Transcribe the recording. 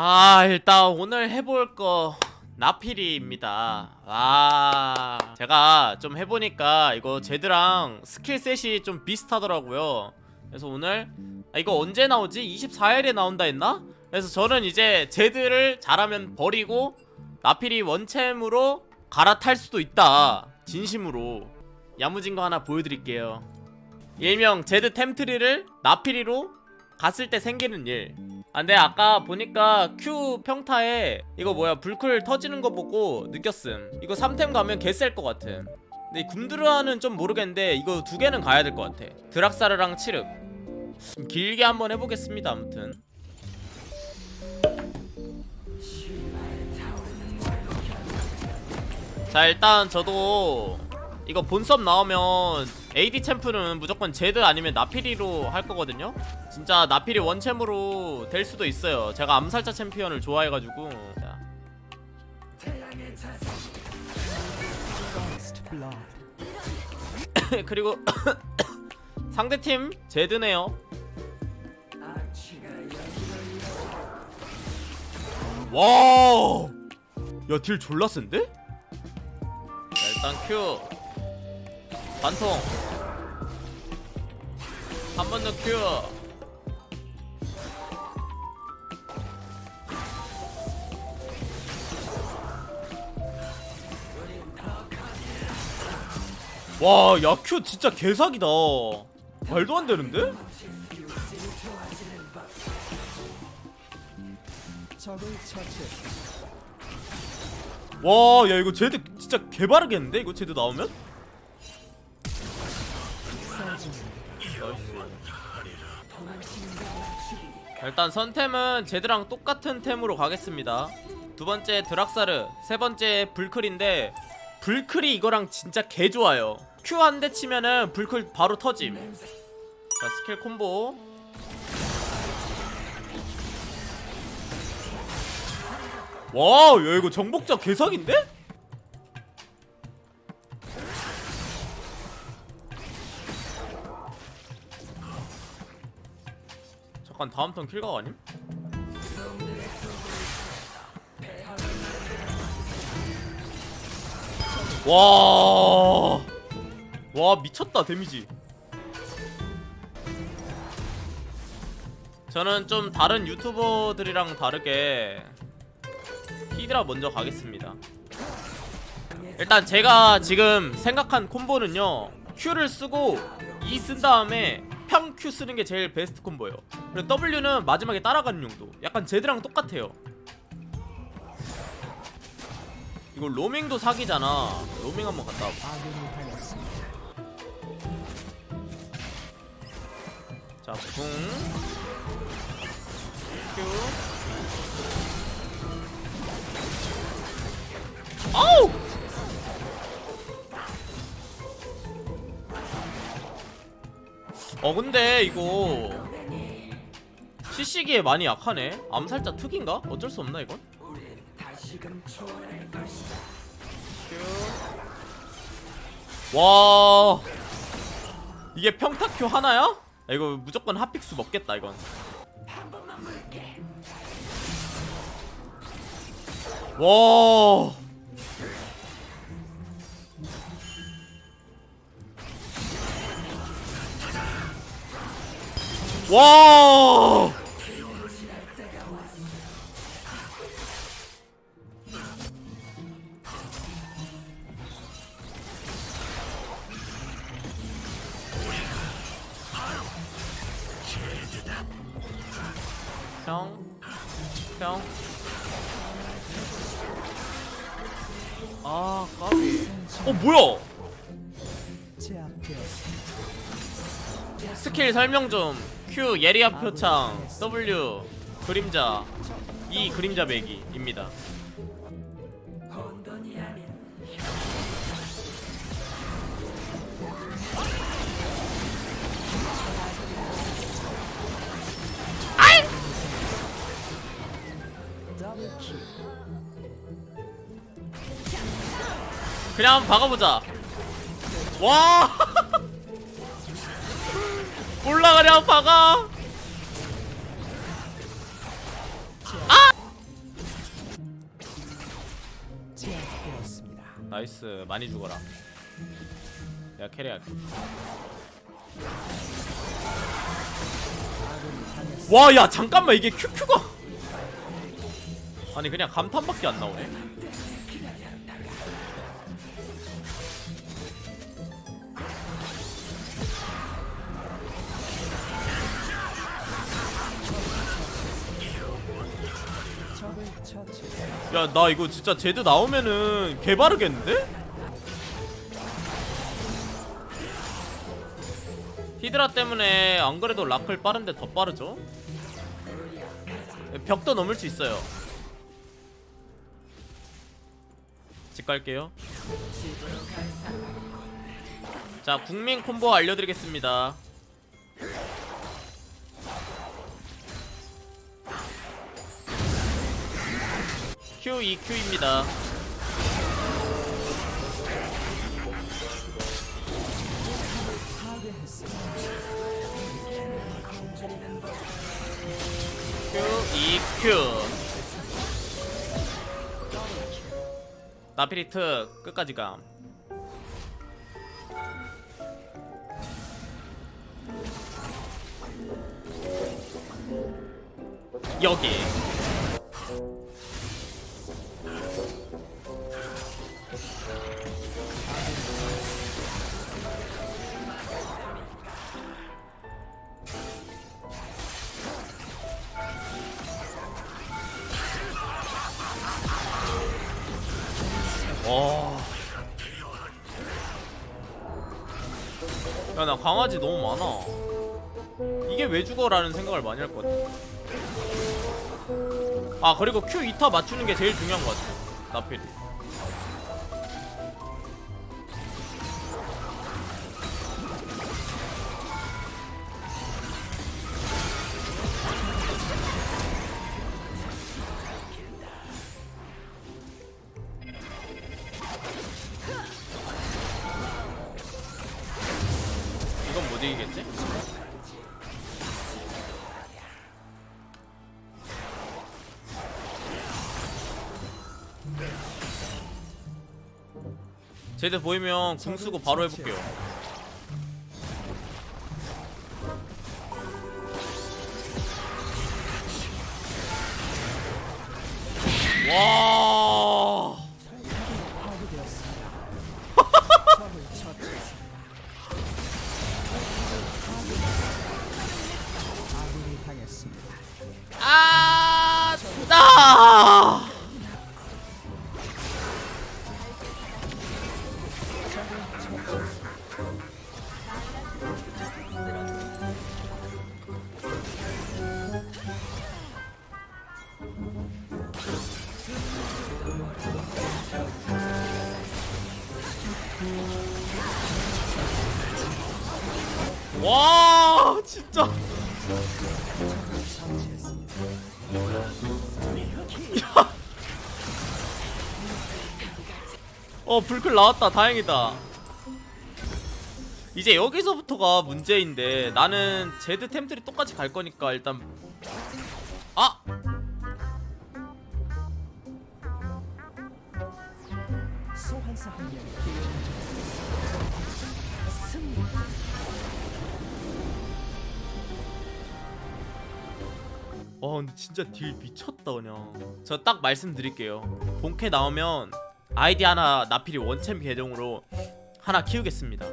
자 일단 오늘 해볼 거 나피리입니다. 와 제가 좀 해보니까 이거 제드랑 스킬셋이 좀 비슷하더라고요. 그래서 오늘 아, 이거 언제 나오지? 24일에 나온다 했나? 그래서 저는 이제 제드를 잘하면 버리고 나피리 원챔으로 갈아탈 수도 있다. 진심으로. 야무진 거 하나 보여드릴게요. 일명 제드 템트리를 나피리로 갔을 때 생기는 일. 아, 근데 아까 보니까 Q 평타에 이거 뭐야 불클 터지는 거 보고 느꼈음. 이거 3템 가면 개셀 것 같음 근데 이 굼드르아는 좀 모르겠는데 이거 두 개는 가야 될 것 같아. 드락사르랑 좀 길게 한번 해보겠습니다 아무튼. 자 일단 저도 이거 본섭 나오면 AD 챔프는 무조건 제드 아니면 나피리로 할 거거든요 진짜 나피리 원챔으로 될 수도 있어요 제가 암살자 챔피언을 좋아해가지고 자. 그리고 상대팀 제드네요 와! 야, 딜 졸라 센데? 자, 일단 큐. 반통. 한 번 더 큐. 와, 야, 큐 진짜 개사기다. 말도 안 되는데? 와, 야, 이거 제드 진짜 개바르겠는데? 이거 제드 나오면? 일단 선템은 제드랑 똑같은 템으로 가겠습니다. 두 번째 드락사르, 세 번째 불클인데 불클이 이거랑 진짜 개 좋아요. Q 한 대 치면은 불클 바로 터짐. 자 스킬 콤보. 와, 야 이거 정복자 개사기인데? 잠깐 다음 턴 킬각 아님? 와, 와 미쳤다 데미지. 저는 좀 다른 유튜버들이랑 다르게 히드라 먼저 가겠습니다. 일단 제가 지금 생각한 콤보는요 Q를 쓰고 E 쓴 다음에 평 Q 쓰는 게 제일 베스트 콤보예요. 그리고 W는 마지막에 따라가는 용도. 약간 제드랑 똑같아요. 이거 로밍도 사기잖아. 로밍 한번 갔다 와봐. 아군이 당했습니다. 자, 붕. 어 근데 이거 CC기에 많이 약하네 암살자 특인가? 어쩔 수 없나 이건? 와 이게 평타 Q 하나야? 야, 이거 무조건 핫픽스 먹겠다 이건 와 와! 형, 형. 아, 까비. 어, 뭐야? 스킬 설명 좀. Q 예리아 표창, W 그림자, E 그림자 매기입니다. 그냥 한번 박아보자. 와 올라가랴 박아 제압되었습니다. 나이스 많이 죽어라 내가 캐리할게 아군이 당했습니다. 와야 잠깐만 이게 큐큐가 아니 그냥 감탄밖에 안 나오네 야 나 이거 진짜 제드 나오면은 개바르겠는데? 히드라 때문에 안 그래도 라클 빠른데 더 빠르죠? 벽도 넘을 수 있어요 집 갈게요 자 국민 콤보 알려드리겠습니다 Q, EQ입니다. Q, EQ 나피리트 끝까지 감. 여기 야, 나 강아지 너무 많아. 이게 왜 죽어라는 생각을 많이 할 것 같아. 아, 그리고 Q 2타 맞추는 게 제일 중요한 것 같아. 나필이. 쟤들 보이면 궁 쓰고 바로 해볼게요. 와, 진짜. 어 불클 나왔다 다행이다 이제 여기서부터가 문제인데 나는 제드 템들이 똑같이 갈 거니까 일단 아! 와 근데 진짜 딜 미쳤다 그냥. 저 딱 말씀드릴게요. 본캐 나오면 아이디 하나 나필이 원챔 계정으로 하나 키우겠습니다